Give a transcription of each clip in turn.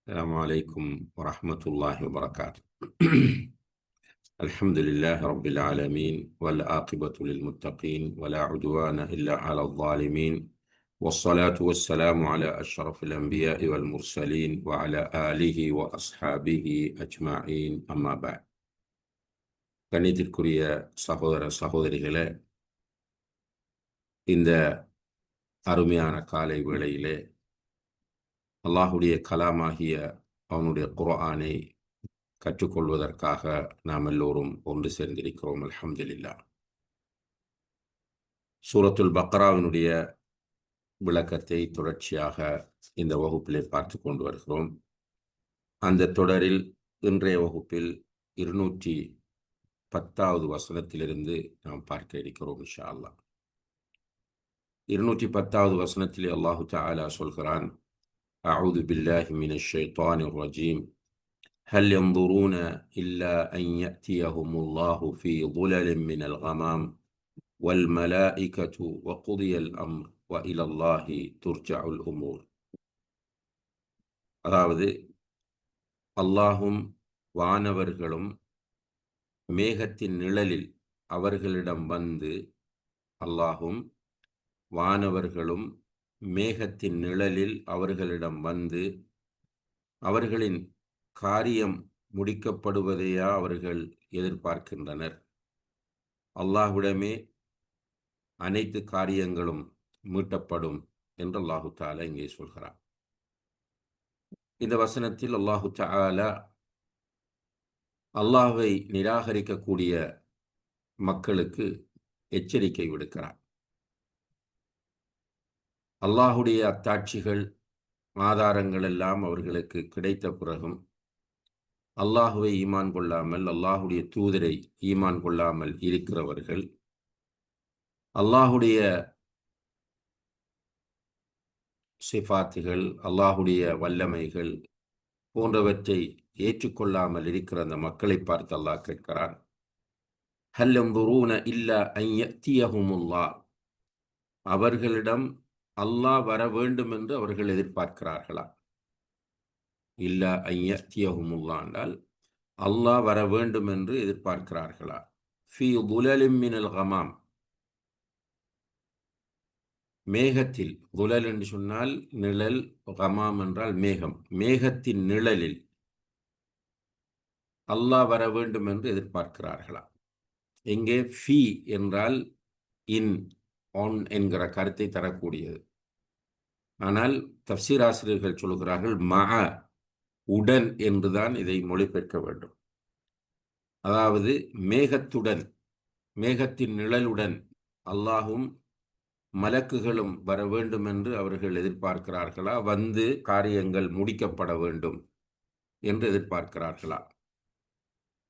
السلام عليكم ورحمة الله وبركاته الحمد لله رب العالمين والعاقبة للمتقين ولا عدوان إلا على الظالمين والصلاة والسلام على أشرف الأنبياء والمرسلين وعلى آله وأصحابه أجمعين أما بعد கணித்திற்குரிய சகோதர சகோதரிகளே இந்த அருமையான காலை வேளையிலே அல்லாஹுடைய கலாமாகிய அவனுடைய குரானை கற்றுக்கொள்வதற்காக நாம் எல்லோரும் ஒன்று சேர்ந்திருக்கிறோம். அல்ஹம்துலில்லா. சூரத்துல் பக்ராவினுடைய விளக்கத்தை தொடர்ச்சியாக இந்த வகுப்பிலே பார்த்து கொண்டு வருகிறோம். அந்த தொடரில் இன்றைய வகுப்பில் இருநூற்றி பத்தாவது வசனத்திலிருந்து நாம் பார்க்க இருக்கிறோம் இன்ஷா அல்லாஹ். இருநூற்றி பத்தாவது வசனத்திலே அல்லாஹு தாலா சொல்கிறான் أعوذ بالله من الشيطان الرجيم هل ينظرون إلا أن يأتيهم الله في ظلل من الغمام والملائكة وقضي الأمر وإلى الله ترجع الأمور அதாவது அல்லாஹும் வானவர்களும் மேகத்தின் நிழலில் அவர்களிடம் வந்து அல்லாஹும் வானவர்களும் மேகத்தின் நிழலில் அவர்களிடம் வந்து அவர்களின் காரியம் முடிக்கப்படுவதையா அவர்கள் எதிர்பார்க்கின்றனர்? அல்லாஹ்விடமே அனைத்து காரியங்களும் மீட்டப்படும் என்று அல்லாஹு தாலா இங்கே சொல்கிறார் இந்த வசனத்தில் அல்லாஹு தாலா அல்லாஹை நிராகரிக்கக்கூடிய மக்களுக்கு எச்சரிக்கை விடுக்கிறார் அல்லாஹுடைய அத்தாட்சிகள் ஆதாரங்கள் எல்லாம் அவர்களுக்கு கிடைத்த பிறகும் அல்லாஹுவை ஈமான் கொள்ளாமல் அல்லாஹுடைய தூதரை ஈமான் கொள்ளாமல் இருக்கிறவர்கள் அல்லாஹுடைய சிஃபாத்துகள் அல்லாஹுடைய வல்லமைகள் போன்றவற்றை ஏற்றுக்கொள்ளாமல் இருக்கிற அந்த மக்களை பார்த்து அல்லாஹ் கேட்கிறான். ஹல்லம் இல்லா ஐயத்தியகுமுல்லா அவர்களிடம் அல்லாஹ் வர வேண்டும் என்று அவர்கள் எதிர்பார்க்கிறார்களா? இல்ல ஐயத்தியகுமுல்லா என்றால் அல்லாஹ் வர வேண்டும் என்று எதிர்பார்க்கிறார்களா? ஃபி துலலிமினல் ஹமாம் மேகத்தில் துலல் என்று சொன்னால் நிழல் ஹமாம் என்றால் மேகம். மேகத்தின் நிழலில் அல்லாஹ் வர வேண்டும் என்று எதிர்பார்க்கிறார்களா? எங்கே? ஃபி என்றால் இன். ஆன் என்கிற கருத்தை தரக்கூடியது. ஆனால் தப்சீர் ஆசிரியர்கள் சொல்கிறார்கள் மக உடன் என்றுதான் இதை மொழிபெயர்க்க வேண்டும். அதாவது மேகத்துடன் மேகத்தின் நிழலுடன் அல்லாஹும் மலக்குகளும் வர வேண்டும் என்று அவர்கள் எதிர்பார்க்கிறார்களா? வந்து காரியங்கள் முடிக்கப்பட வேண்டும் என்று எதிர்பார்க்கிறார்களா?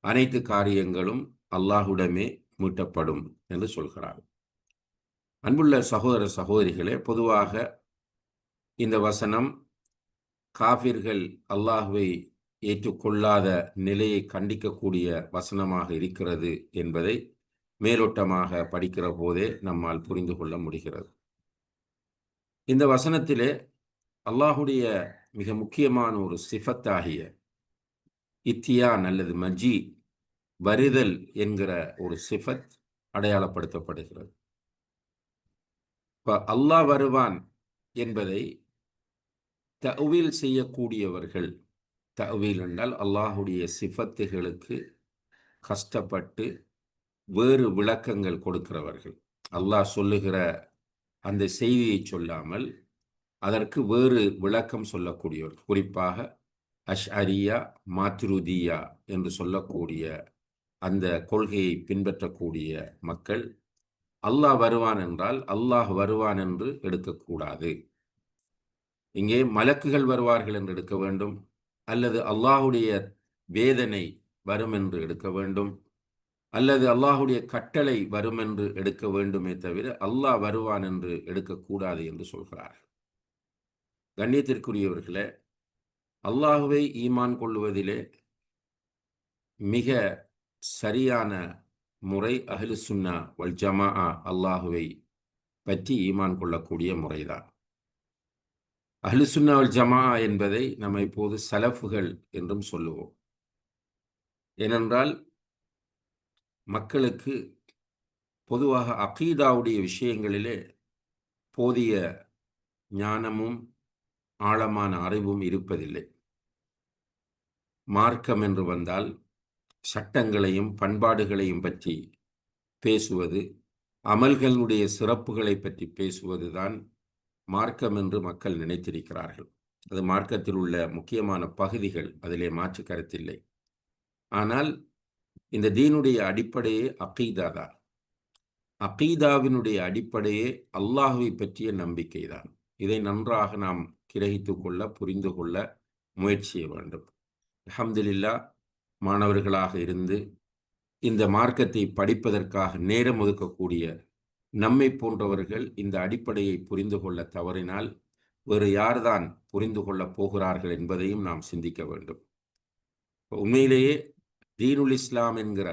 அனைத்து காரியங்களும் அல்லாஹுடமே மீட்டப்படும் என்று சொல்கிறார்கள். அன்புள்ள சகோதர சகோதரிகளே பொதுவாக இந்த வசனம் காபிர்கள் அல்லாஹுவை ஏற்றுக்கொள்ளாத நிலையை கண்டிக்கக்கூடிய வசனமாக இருக்கிறது என்பதை மேலோட்டமாக படிக்கிற போதே நம்மால் புரிந்து கொள்ள முடிகிறது. இந்த வசனத்திலே அல்லாஹுடைய மிக முக்கியமான ஒரு சிஃபத்தாகிய இத்தியான் அல்லது மஜி வருதல் என்கிற ஒரு சிஃபத் அடையாளப்படுத்தப்படுகிறது. இப்போ அல்லாஹ் வருவான் என்பதை தவில் செய்யக்கூடியவர்கள் தவில் என்றால் அல்லாஹுடைய சிஃபத்துகளுக்கு கஷ்டப்பட்டு வேறு விளக்கங்கள் கொடுக்கிறவர்கள். அல்லாஹ் சொல்லுகிற அந்த செய்தியை சொல்லாமல் அதற்கு வேறு விளக்கம் சொல்லக்கூடியவர் குறிப்பாக அஷ் அரியா மாத்ருதியா என்று சொல்லக்கூடிய அந்த கொள்கையை பின்பற்றக்கூடிய மக்கள் அல்லாஹ் வருவான் என்றால் அல்லாஹ் வருவான் என்று எடுக்கக்கூடாது. இங்கே மலக்குகள் வருவார்கள் என்று எடுக்க வேண்டும். அல்லது அல்லாஹுடைய வேதனை வரும் என்று எடுக்க வேண்டும். அல்லது அல்லாஹுடைய கட்டளை வரும் என்று எடுக்க வேண்டுமே தவிர அல்லாஹ் வருவான் என்று எடுக்கக்கூடாது என்று சொல்கிறார்கள். கண்ணியத்திற்குரியவர்களே அல்லாஹுவை ஈமான் கொள்வதிலே மிக சரியான முறை அஹ்லு சுன்னா வல் ஜமா அல்லாஹுவை பற்றி ஈமான் கொள்ளக்கூடிய முறைதான். அஹ்லுசுன்னாவல் ஜமா என்பதை நம்ம இப்போது சலஃபுகள் என்றும் சொல்லுவோம். ஏனென்றால் மக்களுக்கு பொதுவாக அகீதாவுடைய விஷயங்களிலே போதிய ஞானமும் ஆழமான அறிவும் இருப்பதில்லை. மார்க்கம் என்று வந்தால் சட்டங்களையும் பண்பாடுகளையும் பற்றி பேசுவது அமல்களுடைய சிறப்புகளை பற்றி பேசுவதுதான் மார்க்கம் என்று மக்கள் நினைத்திருக்கிறார்கள். அது மார்க்கத்தில் உள்ள முக்கியமான பகுதிகள் அதிலே மாற்று கருத்தில்லை. ஆனால் இந்த தீனுடைய அடிப்படையே அகீதா தான். அகீதாவினுடைய அடிப்படையே அல்லாஹுவை பற்றிய நம்பிக்கை தான். இதை நன்றாக நாம் கிரகித்து கொள்ள புரிந்து கொள்ள முயற்சிய வேண்டும். அஹமதுல்லா மாணவர்களாக இருந்து இந்த மார்க்கத்தை படிப்பதற்காக நேரம் ஒதுக்கக்கூடிய நம்மை போன்றவர்கள் இந்த அடிப்படையை புரிந்து கொள்ள தவறினால் வேறு யார்தான் புரிந்து கொள்ளப் போகிறார்கள் என்பதையும் நாம் சிந்திக்க வேண்டும். உண்மையிலேயே தீனுல் இஸ்லாம் என்கிற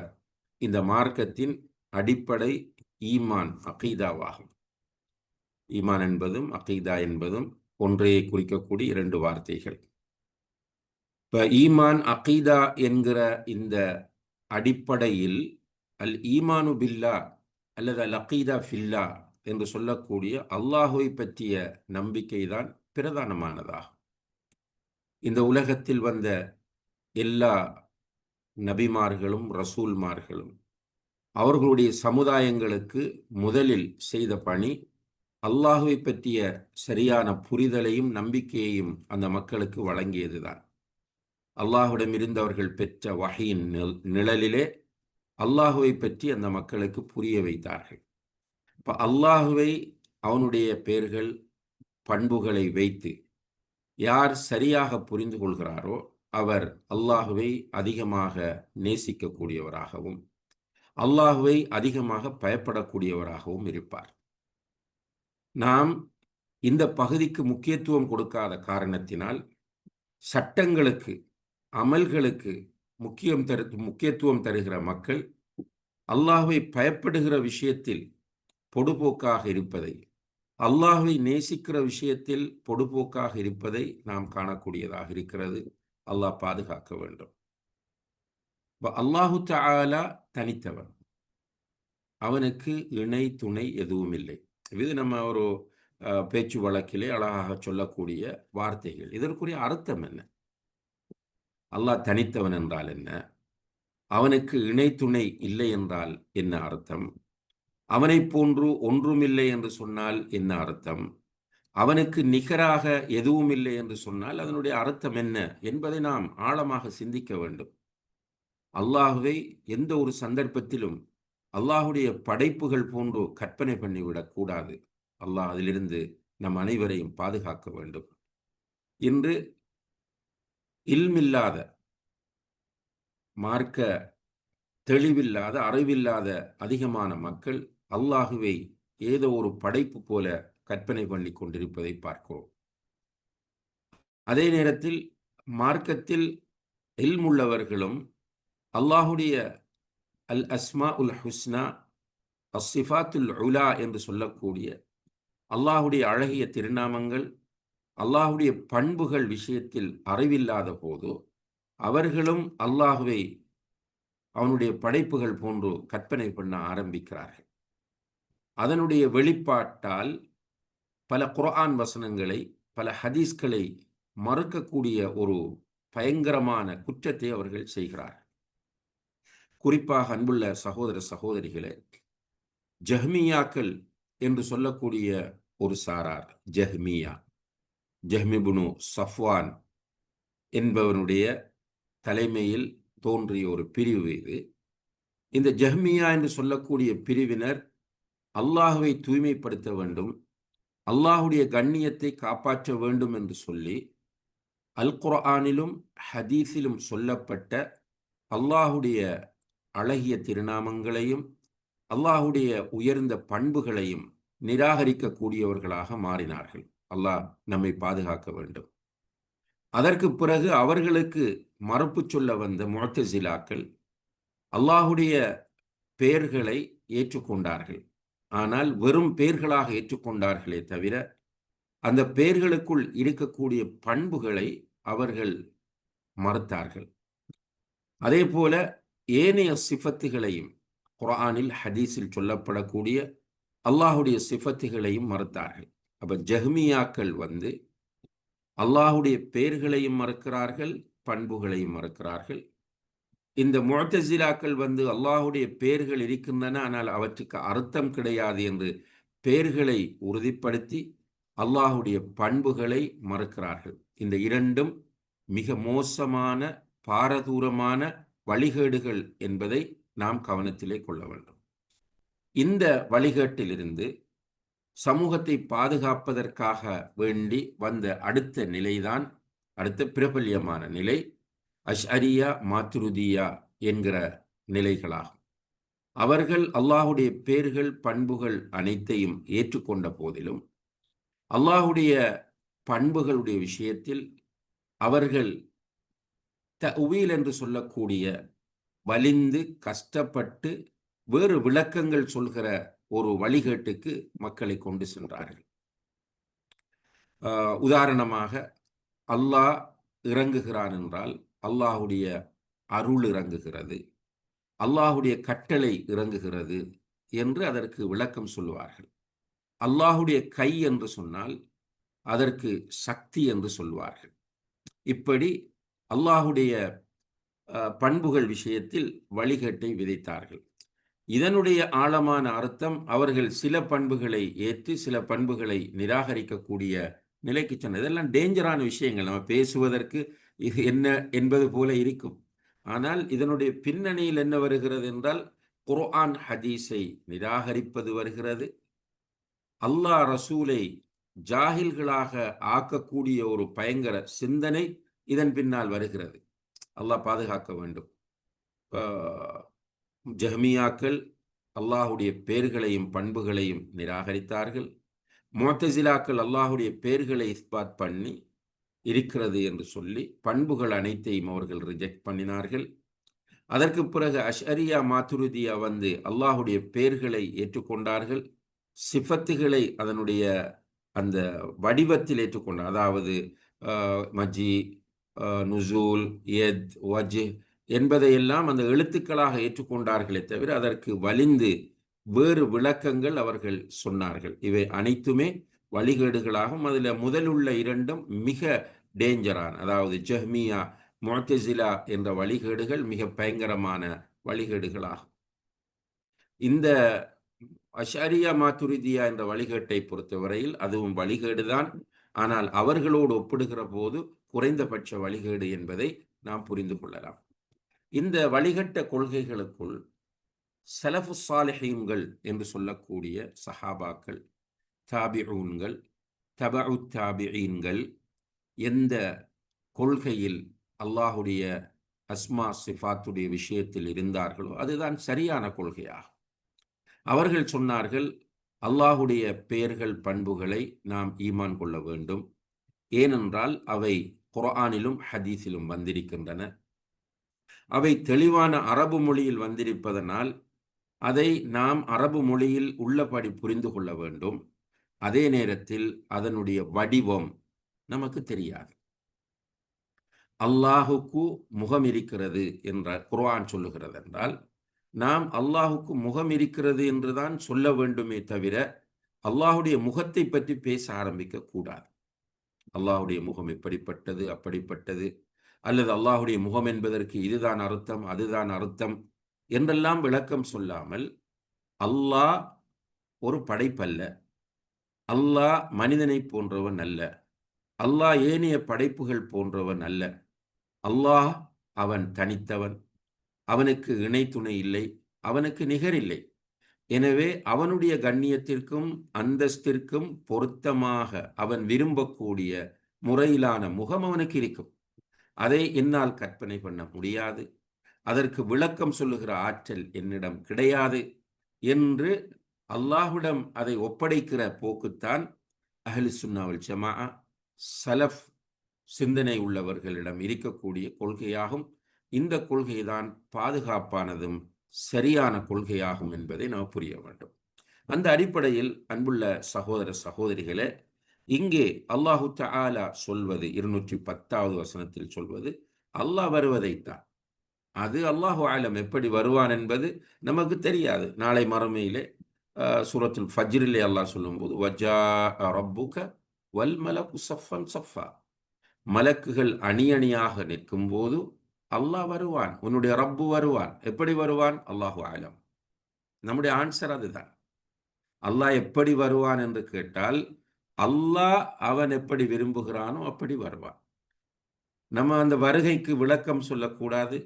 இந்த மார்க்கத்தின் அடிப்படை ஈமான் அகீதாவாகும். ஈமான் என்பதும் அகீதா என்பதும் ஒன்றையே குறிக்கக்கூடிய இரண்டு வார்த்தைகள். இப்போ ஈமான் அகீதா என்கிற இந்த அடிப்படையில் அல் ஈமானு பில்லா அல்லது அல் அகீதா ஃபில்லா என்று சொல்லக்கூடிய அல்லாஹுவை பற்றிய நம்பிக்கை தான் பிரதானமானதாகும். இந்த உலகத்தில் வந்த எல்லா நபிமார்களும் ரசூல்மார்களும் அவர்களுடைய சமுதாயங்களுக்கு முதலில் செய்த பணி அல்லாஹுவை பற்றிய சரியான புரிதலையும் நம்பிக்கையையும் அந்த மக்களுக்கு வழங்கியதுதான். அல்லாஹுடமிருந்து அவர்கள் பெற்ற வகையின் நிழலிலே அல்லாஹுவை பற்றி அந்த மக்களுக்கு புரிய வைத்தார்கள். இப்போ அல்லாஹுவை அவனுடைய பெயர்கள் பண்புகளை வைத்து யார் சரியாக புரிந்து கொள்கிறாரோ அவர் அல்லாஹுவை அதிகமாக நேசிக்கக்கூடியவராகவும் அல்லாஹுவை அதிகமாக பயப்படக்கூடியவராகவும் இருப்பார். நாம் இந்த பகுதிக்கு முக்கியத்துவம் கொடுக்காத காரணத்தினால் சட்டங்களுக்கு அமல்களுக்கு முக்கியம் தரு முக்கியத்துவம் தருகிற மக்கள் அல்லாஹை பயப்படுகிற விஷயத்தில் பொடுபோக்காக இருப்பதை அல்லாஹை நேசிக்கிற விஷயத்தில் பொடுபோக்காக இருப்பதை நாம் காணக்கூடியதாக இருக்கிறது. அல்லாஹ் பாதுகாக்க வேண்டும். அல்லாஹு தாலா தனித்தவன். அவனுக்கு இணை துணை எதுவும் இல்லை. இது நம்ம ஒரு பேச்சு வழக்கிலே அழகாக சொல்லக்கூடிய வார்த்தைகள். இதற்குரிய அர்த்தம் என்ன? அல்லாஹ் தனித்தவன் என்றால் என்ன? அவனுக்கு இணை துணை இல்லை என்றால் என்ன அர்த்தம்? அவனைப் போன்று ஒன்றுமில்லை என்று சொன்னால் என்ன அர்த்தம்? அவனுக்கு நிகராக எதுவும் இல்லை என்று சொன்னால் அதனுடைய அர்த்தம் என்ன என்பதை நாம் ஆழமாக சிந்திக்க வேண்டும். அல்லாஹுவை எந்த ஒரு சந்தர்ப்பத்திலும் அல்லாஹுடைய படைப்புகள் போன்று கற்பனை பண்ணிவிடக்கூடாது அல்லாஹ் அதிலிருந்து நம் அனைவரையும் பாதுகாக்க வேண்டும். இன்று இல்மில்லாத மார்க்க தெளிவில்லாத அறிவில்லாத அதிகமான மக்கள் அல்லாஹுவை ஏதோ ஒரு படைப்பு போல கற்பனை பண்ணி கொண்டிருப்பதை பார்க்கிறோம். அதே நேரத்தில் மார்க்கத்தில் இல்முள்ளவர்களும் அல்லாஹுடைய அல் அஸ்மா உல் ஹுஸ்னா அஸ்ஸிஃபாத்துல் உலா என்று சொல்லக்கூடிய அல்லாஹுடைய அழகிய திருநாமங்கள் அல்லாஹுடைய பண்புகள் விஷயத்தில் அறிவில்லாத போது அவர்களும் அல்லாஹுவை அவனுடைய படைப்புகள் போன்று கற்பனை பண்ண ஆரம்பிக்கிறார்கள். அதனுடைய வெளிப்பாட்டால் பல குரான் வசனங்களை பல ஹதீஸ்களை மறுக்கக்கூடிய ஒரு பயங்கரமான குற்றத்தை அவர்கள் செய்கிறார்கள். குறிப்பாக அன்புள்ள சகோதர சகோதரிகளே ஜஹ்மியாக்கள் என்று சொல்லக்கூடிய ஒரு சாரார் ஜஹ்மியா. ஜஹ்மிபுனு சஃப்வான் என்பவனுடைய தலைமையில் தோன்றிய ஒரு பிரிவு இது. இந்த ஜஹ்மியா என்று சொல்லக்கூடிய பிரிவினர் அல்லாஹுவை தூய்மைப்படுத்த வேண்டும் அல்லாஹுடைய கண்ணியத்தை காப்பாற்ற வேண்டும் என்று சொல்லி அல் குர்ஆனிலும் ஹதீஸிலும் சொல்லப்பட்ட அல்லாஹுடைய அழகிய திருநாமங்களையும் அல்லாஹுடைய உயர்ந்த பண்புகளையும் நிராகரிக்கக்கூடியவர்களாக மாறினார்கள். அல்லாஹ் நம்மை பாதுகாக்க வேண்டும். அதற்கு பிறகு அவர்களுக்கு மறுப்பு சொல்ல வந்த முழத்தசிலாக்கள் அல்லாஹுடைய பெயர்களை ஏற்றுக்கொண்டார்கள். ஆனால் வெறும் பெயர்களாக ஏற்றுக்கொண்டார்களே தவிர அந்த பெயர்களுக்குள் இருக்கக்கூடிய பண்புகளை அவர்கள் மறுத்தார்கள். அதே போல ஏனைய சிஃபத்துகளையும் குரானில் ஹதீஸில் சொல்லப்படக்கூடிய அல்லாஹுடைய சிஃபத்துகளையும் மறுத்தார்கள். அப்போ ஜஹ்மியாக்கள் வந்து அல்லாஹுடைய பெயர்களையும் மறுக்கிறார்கள் பண்புகளையும் மறுக்கிறார்கள். இந்த முழத்தசிலாக்கள் வந்து அல்லாஹுடைய பெயர்கள் இருக்கின்றன ஆனால் அவற்றுக்கு அர்த்தம் கிடையாது என்று பெயர்களை உறுதிப்படுத்தி அல்லாஹுடைய பண்புகளை மறுக்கிறார்கள். இந்த இரண்டும் மிக மோசமான பாரதூரமான வழிகேடுகள் என்பதை நாம் கவனத்திலே கொள்ள வேண்டும். இந்த வழிகேட்டிலிருந்து சமூகத்தை பாதுகாப்பதற்காக வேண்டி வந்த அடுத்த நிலைதான் அடுத்த பிரபல்யமான நிலை அஷ்அரியா மாத்ருதியா என்கிற நிலைகளாகும். அவர்கள் அல்லாஹுடைய பேர்கள் பண்புகள் அனைத்தையும் ஏற்றுக்கொண்ட போதிலும் அல்லாஹுடைய பண்புகளுடைய விஷயத்தில் அவர்கள் த உவீல் என்று சொல்லக்கூடிய வலிந்து கஷ்டப்பட்டு வேறு விளக்கங்கள் சொல்கிற ஒரு வழிகேட்டுக்கு மக்களை கொண்டு சென்றார்கள். உதாரணமாக அல்லாஹ் இறங்குகிறான் என்றால் அல்லாஹுடைய அருள் இறங்குகிறது அல்லாஹுடைய கட்டளை இறங்குகிறது என்று அதற்கு விளக்கம் சொல்லுவார்கள். அல்லாஹுடைய கை என்று சொன்னால் அதற்கு சக்தி என்று சொல்வார்கள் இப்படி அல்லாஹுடைய பண்புகள் விஷயத்தில் வழிகட்டை விதைத்தார்கள். இதனுடைய ஆழமான அர்த்தம் அவர்கள் சில பண்புகளை ஏற்று சில பண்புகளை நிராகரிக்கக்கூடிய நிலைக்கு சொன்ன இதெல்லாம் டேஞ்சரான விஷயங்கள். நம்ம பேசுவதற்கு இது என்ன என்பது போல இருக்கும். ஆனால் இதனுடைய பின்னணியில் என்ன வருகிறது என்றால் குர்ஆன் ஹதீஸை நிராகரிப்பது வருகிறது. அல்லாஹ் ரசூலை ஜாகில்களாக ஆக்கக்கூடிய ஒரு பயங்கர சிந்தனை இதன் பின்னால் வருகிறது. அல்லாஹ் பாதுகாக்க வேண்டும். ஜஹ்மியாக்கள் அல்லாஹுடைய பேர்களையும் பண்புகளையும் நிராகரித்தார்கள். மோத்தசிலாக்கள் அல்லாஹுடைய பேர்களை இஸ்பாத் பண்ணி இருக்கிறது என்று சொல்லி பண்புகள் அனைத்தையும் அவர்கள் ரிஜெக்ட் பண்ணினார்கள். அதற்கு பிறகு அஷ்அரியா மாத்துருதியா வந்து அல்லாஹுடைய பேர்களை ஏற்றுக்கொண்டார்கள். சிஃபத்துகளை அதனுடைய அந்த வடிவத்தில் ஏற்றுக்கொண்டார். அதாவது மஜி நுசூல் எத் வஜ் என்பதையெல்லாம் அந்த எழுத்துக்களாக ஏற்றுக்கொண்டார்களே தவிர அதற்கு வலிந்து வேறு விளக்கங்கள் அவர்கள் சொன்னார்கள். இவை அனைத்துமே வழிகேடுகளாகும். அதில் முதலுள்ள இரண்டும் மிக டேஞ்சரான அதாவது ஜஹ்மியா மொத்தசிலா என்ற வழிகேடுகள் மிக பயங்கரமான வழிகேடுகளாகும். இந்த அஷாரியா மாத்துரிதியா என்ற வழிகேட்டை பொறுத்தவரையில் அதுவும் வழிகேடுதான். ஆனால் அவர்களோடு ஒப்பிடுகிற போது குறைந்தபட்ச வழிகேடு என்பதை நாம் புரிந்து கொள்ளலாம். இந்த வழிகட்ட கொள்கைகளுக்குள் செலஃபு சாலிஹீன்கள் என்று சொல்லக்கூடிய சஹாபாக்கள் தாபிஊன்கள் தபு தாபிஈன்கள் எந்த கொள்கையில் அல்லாஹுடைய அஸ்மா சிஃபாத்துடைய விஷயத்தில் இருந்தார்களோ அதுதான் சரியான கொள்கையாகும். அவர்கள் சொன்னார்கள் அல்லாஹுடைய பெயர்கள் பண்புகளை நாம் ஈமான் கொள்ள வேண்டும். ஏனென்றால் அவை குரானிலும் ஹதீஸிலும் வந்திருக்கின்றன. அவை தெளிவான அரபு மொழியில் வந்திருப்பதனால் அதை நாம் அரபு மொழியில் உள்ளபடி புரிந்து கொள்ள வேண்டும். அதே நேரத்தில் அதனுடைய வடிவம் நமக்கு தெரியாது. அல்லாஹுக்கு முகம் இருக்கிறது என்ற குர்ஆன் சொல்லுகிறது என்றால் நாம் அல்லாஹுக்கு முகம் இருக்கிறது என்றுதான் சொல்ல வேண்டுமே தவிர அல்லாஹுடைய முகத்தை பற்றி பேச ஆரம்பிக்க கூடாது. அல்லாஹுடைய முகம் இப்படிப்பட்டது அப்படிப்பட்டது அல்லது அல்லாஹுடைய முகம் என்பதற்கு இதுதான் அர்த்தம் அதுதான் அர்த்தம் என்றெல்லாம் விளக்கம் சொல்லாமல் அல்லாஹ் ஒரு படைப்பல்ல. அல்லாஹ் மனிதனை போன்றவன் அல்ல. அல்லாஹ் ஏனைய படைப்புகள் போன்றவன் அல்ல. அல்லாஹ் அவன் தனித்தவன். அவனுக்கு இணை துணை இல்லை. அவனுக்கு நிகரில்லை எனவே அவனுடைய கண்ணியத்திற்கும் அந்தஸ்திற்கும் பொருத்தமாக அவன் விரும்பக்கூடிய முறையிலான முகம் அவனுக்கு இருக்கும். அதை என்னால் கற்பனை பண்ண முடியாது. அதற்கு விளக்கம் சொல்லுகிற ஆற்றல் என்னிடம் கிடையாது என்று அல்லாஹுடம் அதை ஒப்படைக்கிற போக்குத்தான் அஹலி சுன்னாவல் ஜமா சலஃப் சிந்தனை உள்ளவர்களிடம் இருக்கக்கூடிய கொள்கையாகும். இந்த கொள்கைதான் பாதுகாப்பானதும் சரியான கொள்கையாகும் என்பதை நாம் புரிய வேண்டும். அந்த அடிப்படையில் அன்புள்ள சகோதர சகோதரிகளே இங்கே அல்லாஹு ஆலா சொல்வது இருநூற்றி பத்தாவது வசனத்தில் சொல்வது அல்லாஹ் வருவதைத்தான். அது அல்லாஹு ஆலம் எப்படி வருவான் என்பது நமக்கு தெரியாது. நாளை மறுமையிலே சூரத்தில் ஃபஜ்ரிலே அல்லாஹ் சொல்லும்போது வஜா ரப்புக வல் மலகு சஃபன் சஃபா மலக்குகள் அணி அணியாக நிற்கும் போது அல்லாஹ் வருவான் உன்னுடைய ரப்பு வருவான். எப்படி வருவான்? அல்லாஹு ஆலம் நம்முடைய ஆன்சர் அதுதான். அல்லாஹ் எப்படி வருவான் என்று கேட்டால் அல்லாஹ் அவன் எப்படி விரும்புகிறானோ அப்படி வருவான். நம்ம அந்த வருகைக்கு விளக்கம் சொல்லக்கூடாது.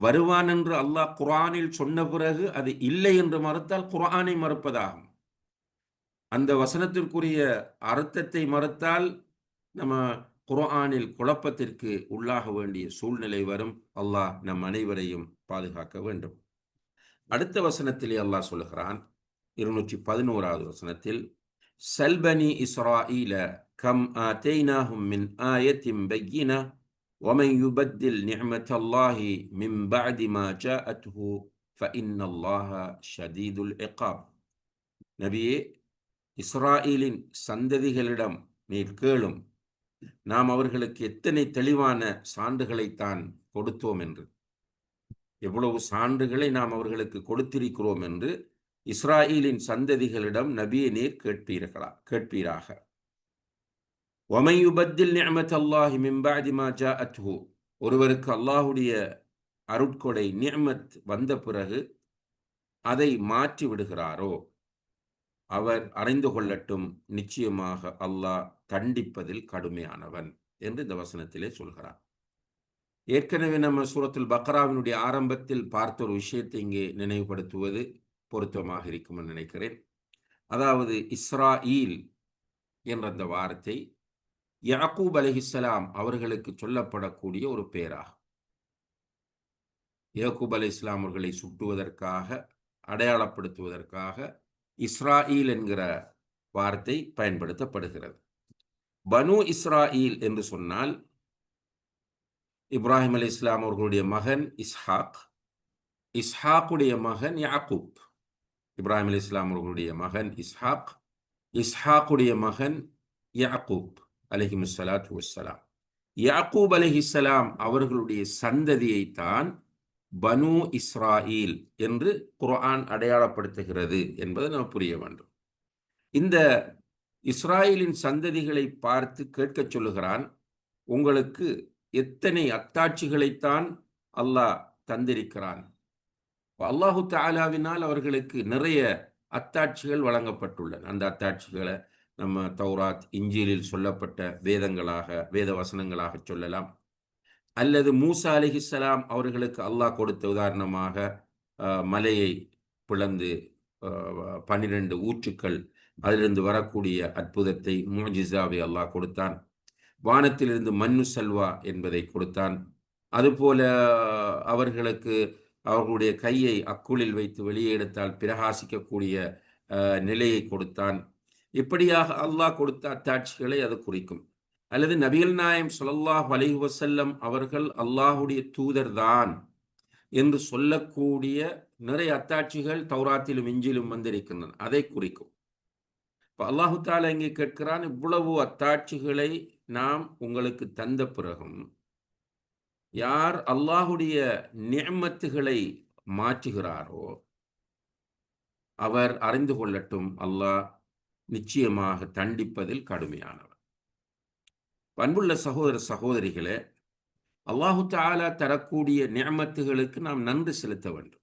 வருவான் என்று அல்லாஹ் குரானில் சொன்ன பிறகு அது இல்லை என்று மறுத்தால் குர்ஆனை மறுப்பதாகும். அந்த வசனத்திற்குரிய அர்த்தத்தை மறுத்தால் நம்ம குரானில் குழப்பத்திற்கு உள்ளாக வேண்டிய சூழ்நிலை வரும். அல்லாஹ் நம் அனைவரையும் பாதுகாக்க வேண்டும். அடுத்த வசனத்திலே அல்லாஹ் சொல்லுகிறான். இருநூற்றி பதினோராவது வசனத்தில் சல்பனி இஸ்ராஈல கம் ஆத்தைனாஹும் மின் ஆயத்தின் பையினா ومن يبدل نعمة الله من بعد ما جاءته فإن الله شديد العقاب நபியே இஸ்ராயேலின் சந்ததிகளிடம் நீர் கேளும் நாம் அவர்களுக்கு எத்தனை தெளிவான சான்றுகளைத்தான் கொடுத்தோம் என்று எவ்வளவு சான்றுகளை நாம் அவர்களுக்கு கொடுத்திருக்கிறோம் என்று இஸ்ராயலின் சந்ததிகளிடம் நபியை நீர் கேட்பீர்களா கேட்பீராக? ஒமையுபத்தில் நியமத் அல்லாஹி மிம்பாதிமா ஜா அத்ஹூ ஒருவருக்கு அல்லாஹுடைய அருட்கொடை நியமத் வந்த பிறகு அதை மாற்றி விடுகிறாரோ? அவர் அறிந்து கொள்ளட்டும் நிச்சயமாக அல்லாஹ் தண்டிப்பதில் கடுமையானவன் என்று இந்த வசனத்திலே சொல்கிறார். ஏற்கனவே நம்ம சூரத்தில் பக்ராவினுடைய ஆரம்பத்தில் பார்த்த ஒரு விஷயத்தை இங்கே நினைவுபடுத்துவது பொருத்தமாக இருக்கும் நினைக்கிறேன். அதாவது இஸ்ராயில் என்ற அந்த வார்த்தை யாக்கூப் அலிஹிஸ்லாம் அவர்களுக்கு சொல்லப்படக்கூடிய ஒரு பேராகும் யாக்கூப் அலை இஸ்லாம் அவர்களை சுட்டுவதற்காக அடையாளப்படுத்துவதற்காக இஸ்ராயில் என்கிற வார்த்தை பயன்படுத்தப்படுகிறது. பனு இஸ்ராயில் என்று சொன்னால் இப்ராஹிம் அலி இஸ்லாம் அவர்களுடைய மகன் இஸ்ஹாக். இஸ்ஹாக்குடைய மகன் யாக்கூப். இப்ராஹிம் அலி இஸ்லாம் அவர்களுடைய மகன் இஸ்ஹாக் இஸ்ஹாக்குடைய மகன் யாக்கூப் அலஹிமுசலாத்து வசலாம் யாக்கூப் அலஹிஸ்லாம் அவர்களுடைய சந்ததியைத்தான் பனு இஸ்ராயில் என்று குர்ஆன் அடையாளப்படுத்துகிறது என்பதை நாம் புரிய வேண்டும். இந்த இஸ்ராயலின் சந்ததிகளை பார்த்து கேட்கச் சொல்லுகிறான் உங்களுக்கு எத்தனை அத்தாட்சிகளைத்தான் அல்லாஹ் தந்திருக்கிறான்? அல்லாஹு தாலாவினால் அவர்களுக்கு நிறைய அத்தாட்சிகள் வழங்கப்பட்டுள்ளன. அந்த அத்தாட்சிகளை நம்ம தௌராத் இஞ்சிலில் சொல்லப்பட்ட வேதங்களாக வேத வசனங்களாக சொல்லலாம். அல்லது மூசா அலிஹிஸ்லாம் அவர்களுக்கு அல்லாஹ் கொடுத்த உதாரணமாக மலையை பிளந்து பன்னிரண்டு ஊற்றுக்கள் அதிலிருந்து வரக்கூடிய அற்புதத்தை மூஜிசாவை அல்லாஹ் கொடுத்தான். வானத்திலிருந்து மண்ணு சல்வா என்பதை கொடுத்தான். அதுபோல அவர்களுக்கு அவர்களுடைய கையை அக்குளில் வைத்து வெளியே எடுத்தால் பிரகாசிக்கக்கூடிய நிலையை கொடுத்தான். இப்படியாக அல்லாஹ் கொடுத்த அத்தாட்சிகளை அது குறிக்கும். அல்லது நபிகள் நாயம் சொல்லல்லாஹ் அலைஹி வசல்லம் அவர்கள் அல்லாஹுடைய தூதர்தான் என்று சொல்லக்கூடிய நிறைய அத்தாட்சிகள் தௌராத்திலும் இஞ்சிலும் வந்திருக்கின்றன. அதை குறிக்கும். இப்போ அல்லாஹு தாலா இங்கே கேட்கிறான் இவ்வளவு அத்தாட்சிகளை நாம் உங்களுக்கு தந்த பிறகும் யார் அல்லாஹுடைய நியமத்துகளை மாற்றுகிறாரோ அவர் அறிந்து கொள்ளட்டும். அல்லாஹ் நிச்சயமாக தண்டிப்பதில் கடுமையானவர். அன்புள்ள சகோதர சகோதரிகளே அல்லாஹு தாலா தரக்கூடிய நியமத்துகளுக்கு நாம் நன்றி செலுத்த வேண்டும்.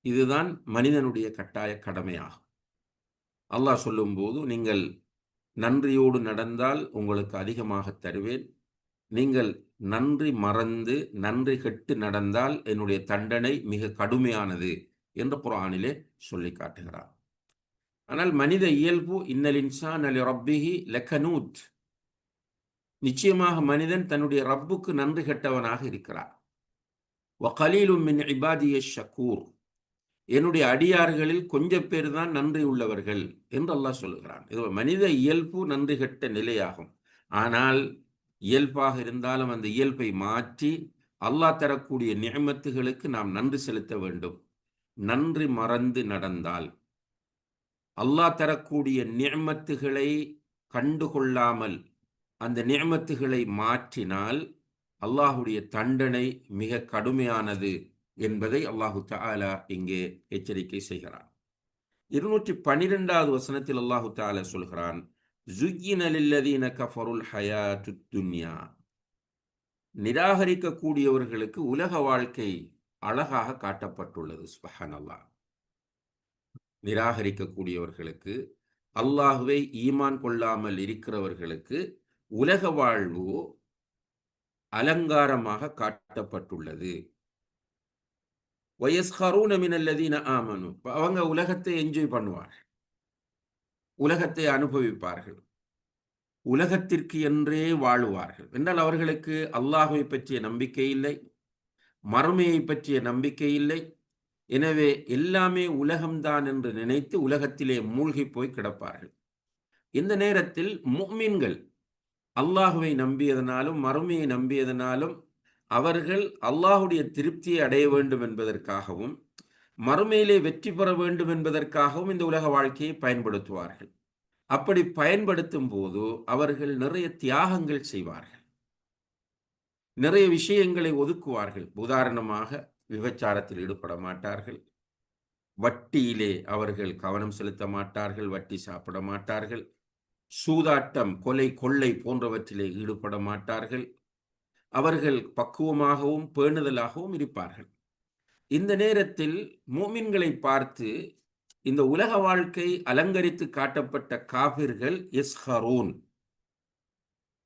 இதுதான் மனிதனுடைய கட்டாய கடமையாகும். அல்லாஹ் சொல்லும்போது நீங்கள் நன்றியோடு நடந்தால் உங்களுக்கு அதிகமாக தருவேன். நீங்கள் நன்றி மறந்து நன்றி கெட்டு நடந்தால் என்னுடைய தண்டனை மிக கடுமையானது என்று புறானிலே சொல்லி காட்டுகிறார். ஆனால் மனித இயல்பு இன்னல் இன்சான் அலி ரப்பிஹி லெக்கனூத் நிச்சயமாக மனிதன் தன்னுடைய ரப்புக்கு நன்றி கெட்டவனாக இருக்கிறார். வகலீலும் மின் இபாதிய ஷக்கூர் என்னுடைய அடியார்களில் கொஞ்சம் பேர் தான் நன்றி உள்ளவர்கள் என்று அல்லாஹ் சொல்லுகிறான். இது மனித இயல்பு நன்றி கெட்ட நிலையாகும். ஆனால் இயல்பாக இருந்தாலும் அந்த இயல்பை மாற்றி அல்லாஹ் தரக்கூடிய நியமத்துகளுக்கு நாம் நன்றி செலுத்த வேண்டும். நன்றி மறந்து நடந்தால். அல்லாஹ் தரக்கூடிய நியமத்துகளை கண்டுகொள்ளாமல் அந்த நியமத்துகளை மாற்றினால் அல்லாஹுடைய தண்டனை மிக கடுமையானது என்பதை அல்லாஹு தாலா இங்கே எச்சரிக்கை செய்கிறான். இருநூற்றி பனிரெண்டாவது வசனத்தில் அல்லாஹு தாலா சொல்கிறான் கஃபருல் ஹயாத்து துன்யா நிராகரிக்கக்கூடியவர்களுக்கு உலக வாழ்க்கை அழகாக காட்டப்பட்டுள்ளது ஸ்பஹன் அல்லாஹ் நிராகரிக்கக்கூடியவர்களுக்கு அல்லாஹுவை ஈமான் கொள்ளாமல் இருக்கிறவர்களுக்கு உலக வாழ்வு அலங்காரமாக காட்டப்பட்டுள்ளது. வயஸ்ஹரூன மினல்லதீன ஆமனு. அவங்க உலகத்தை என்ஜாய் பண்ணுவார்கள். உலகத்தை அனுபவிப்பார்கள். உலகத்திற்கு என்றே வாழுவார்கள். என்றால் அவர்களுக்கு அல்லாஹுவை பற்றிய நம்பிக்கை இல்லை. மறுமையை பற்றிய நம்பிக்கை இல்லை. எனவே எல்லாமே உலகம்தான் என்று நினைத்து உலகத்திலே மூழ்கி போய் கிடப்பார்கள். இந்த நேரத்தில் முக்மீன்கள் அல்லாஹுவை நம்பியதனாலும் மறுமையை நம்பியதனாலும் அவர்கள் அல்லாஹுடைய திருப்தியை அடைய வேண்டும் என்பதற்காகவும் மறுமையிலே வெற்றி பெற வேண்டும் என்பதற்காகவும் இந்த உலக வாழ்க்கையை பயன்படுத்துவார்கள். அப்படி பயன்படுத்தும் போது அவர்கள் நிறைய தியாகங்கள் செய்வார்கள். நிறைய விஷயங்களை ஒதுக்குவார்கள். உதாரணமாக விபச்சாரத்தில் ஈடுபட மாட்டார்கள். வட்டியிலே அவர்கள் கவனம் செலுத்த மாட்டார்கள். வட்டி சாப்பிட மாட்டார்கள். சூதாட்டம் கொலை கொள்ளை போன்றவற்றிலே ஈடுபட மாட்டார்கள். அவர்கள் பக்குவமாகவும் பேணுதலாகவும் இருப்பார்கள். இந்த நேரத்தில் மூமின்களை பார்த்து இந்த உலக வாழ்க்கை அலங்கரித்து காட்டப்பட்ட காபிர்கள் எஸ்ஹரோன்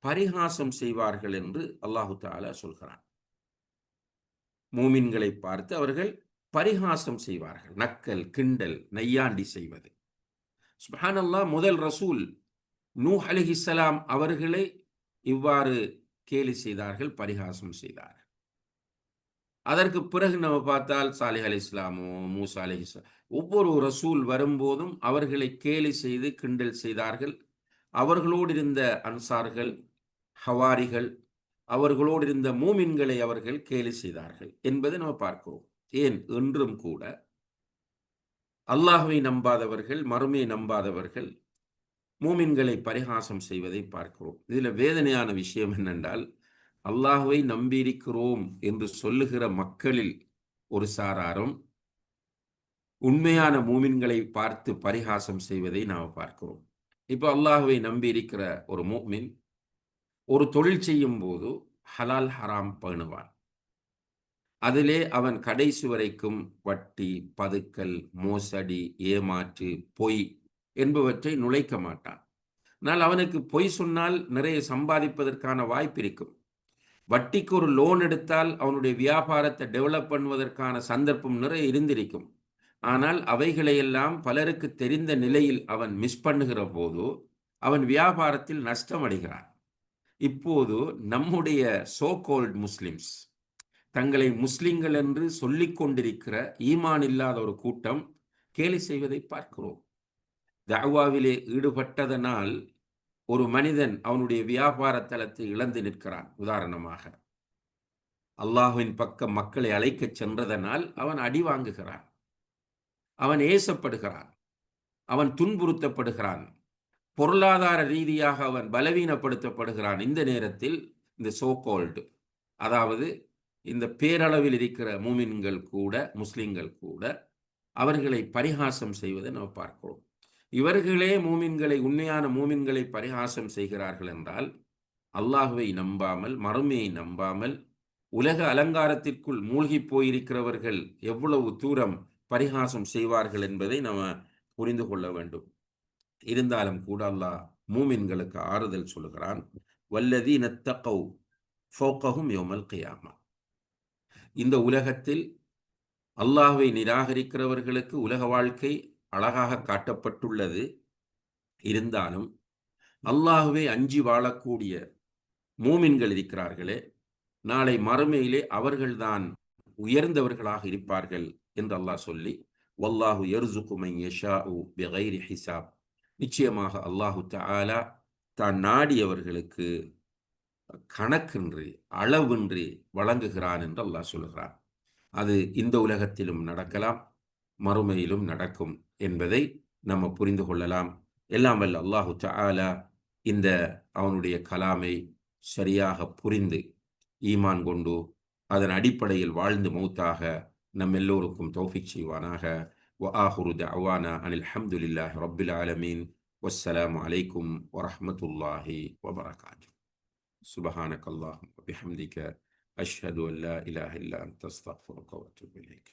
பரிகாசம் செய்வார்கள் என்று அல்லாஹு தாலா சொல்கிறான். மூமின்களை பார்த்து அவர்கள் பரிகாசம் செய்வார்கள். நக்கல் கிண்டல் நையாண்டி செய்வது. சுபஹானல்லா முதல் ரசூல் நூ அலிஹிசலாம் அவர்களை இவ்வாறு கேலி செய்தார்கள் பரிகாசம் செய்தார்கள். அதற்கு பிறகு நம்ம பார்த்தால் சாலிஹ் அலி இஸ்லாமோ மூசா அலி இஸ்லாம் ஒவ்வொரு ரசூல் வரும்போதும் அவர்களை கேலி செய்து கிண்டல் செய்தார்கள். அவர்களோடு இருந்த அன்சார்கள் ஹவாரிகள் அவர்களோடு இருந்த மூமின்களை அவர்கள் கேலி செய்தார்கள் என்பதை நம்ம பார்க்கிறோம். ஏன்? என்றும் கூட அல்லாஹுவை நம்பாதவர்கள் மறுமையை நம்பாதவர்கள் மூமின்களை பரிகாசம் செய்வதை பார்க்கிறோம். இதில் வேதனையான விஷயம் என்னென்றால் அல்லாஹுவை நம்பியிருக்கிறோம் என்று சொல்லுகிற மக்களில் ஒரு சாராரும் உண்மையான மூமின்களை பார்த்து பரிகாசம் செய்வதை நாம் பார்க்கிறோம். இப்போ அல்லாஹுவை நம்பி இருக்கிற ஒரு மூமின் ஒரு தொழில் செய்யும் போது ஹலால் ஹராம் பண்ணுவான். அதிலே அவன் கடைசி வரைக்கும் வட்டி பதுக்கல் மோசடி ஏமாற்று பொய் என்பவற்றை நுழைக்க மாட்டான். ஆனால் அவனுக்கு பொய் சொன்னால் நிறைய சம்பாதிப்பதற்கான வாய்ப்பு இருக்கும். வட்டிக்கு ஒரு லோன் எடுத்தால் அவனுடைய வியாபாரத்தை டெவலப் பண்ணுவதற்கான சந்தர்ப்பம் நிறைய இருந்திருக்கும். ஆனால் அவைகளையெல்லாம் பலருக்கு தெரிந்த நிலையில் அவன் மிஸ் பண்ணுகிற போது அவன் வியாபாரத்தில் நஷ்டம் அடைகிறான் இப்போது நம்முடைய சோ கோல்ட் முஸ்லிம்ஸ் தங்களை முஸ்லிம்கள் என்று சொல்லிக் கொண்டிருக்கிற ஈமான் இல்லாத ஒரு கூட்டம் கேலி செய்வதை பார்க்கிறோம். தாவாவிலே ஈடுபட்டதனால் ஒரு மனிதன் அவனுடைய வியாபார தளத்தை இழந்து நிற்கிறான். உதாரணமாக அல்லாஹுவின் பக்கம் மக்களை அழைக்கச் சென்றதனால் அவன் அடி வாங்குகிறான். அவன் ஏசப்படுகிறான். அவன் துன்புறுத்தப்படுகிறான். பொருளாதார ரீதியாக அவன் பலவீனப்படுத்தப்படுகிறான். இந்த நேரத்தில் இந்த சோகோல்டு அதாவது இந்த பேரளவில் இருக்கிற மூமின்கள் கூட முஸ்லிம்கள் கூட அவர்களை பரிகாசம் செய்வதை நம்ம பார்க்கிறோம். இவர்களே மூமின்களை உண்மையான மூமின்களை பரிகாசம் செய்கிறார்கள் என்றால் அல்லாஹுவை நம்பாமல் மறுமையை நம்பாமல் உலக அலங்காரத்திற்குள் மூழ்கி போயிருக்கிறவர்கள் எவ்வளவு தூரம் பரிகாசம் செய்வார்கள் என்பதை நம்ம புரிந்து கொள்ள வேண்டும். இருந்தாலும் கூட அல்லாஹ் மூமின்களுக்கு ஆறுதல் சொல்கிறான் வல்லதி நத்தகவ் ஃபோக்ககும் யோமல் கியாமா. இந்த உலகத்தில் அல்லாஹுவை நிராகரிக்கிறவர்களுக்கு உலக வாழ்க்கை அழகாக காட்டப்பட்டுள்ளது. இருந்தாலும் அல்லாஹுவே அஞ்சி வாழக்கூடிய மூமின்கள் இருக்கிறார்களே நாளை மறுமையிலே அவர்கள்தான் உயர்ந்தவர்களாக இருப்பார்கள் என்று அல்லாஹ் சொல்லி வல்லாஹு எர்சுகுமை யஷா பெகைரி ஹிசாப் நிச்சயமாக அல்லாஹு தாலா தான் நாடியவர்களுக்கு கணக்கின்றி அளவின்றி வழங்குகிறான் என்று அல்லாஹ் சொல்கிறான் அது இந்த உலகத்திலும் நடக்கலாம் மறுமையிலும் நடக்கும். என்பதை நம்ம புரிந்து கொள்ளலாம் எல்லாம் வல்ல அல்லாஹு தாலா இந்த அவனுடைய கலாமை சரியாக புரிந்து ஈமான் கொண்டு அதன் அடிப்படையில் வாழ்ந்து மௌத்தாக நம் எல்லோருக்கும் தௌஃபிக் செய்வானாக وآخر دعوانا أن الحمد لله رب العالمين والسلام عليكم ورحمة الله وبركاته سبحانك اللهم وبحمدك أشهد أن لا إله إلا أنت أستغفرك وأتوب إليك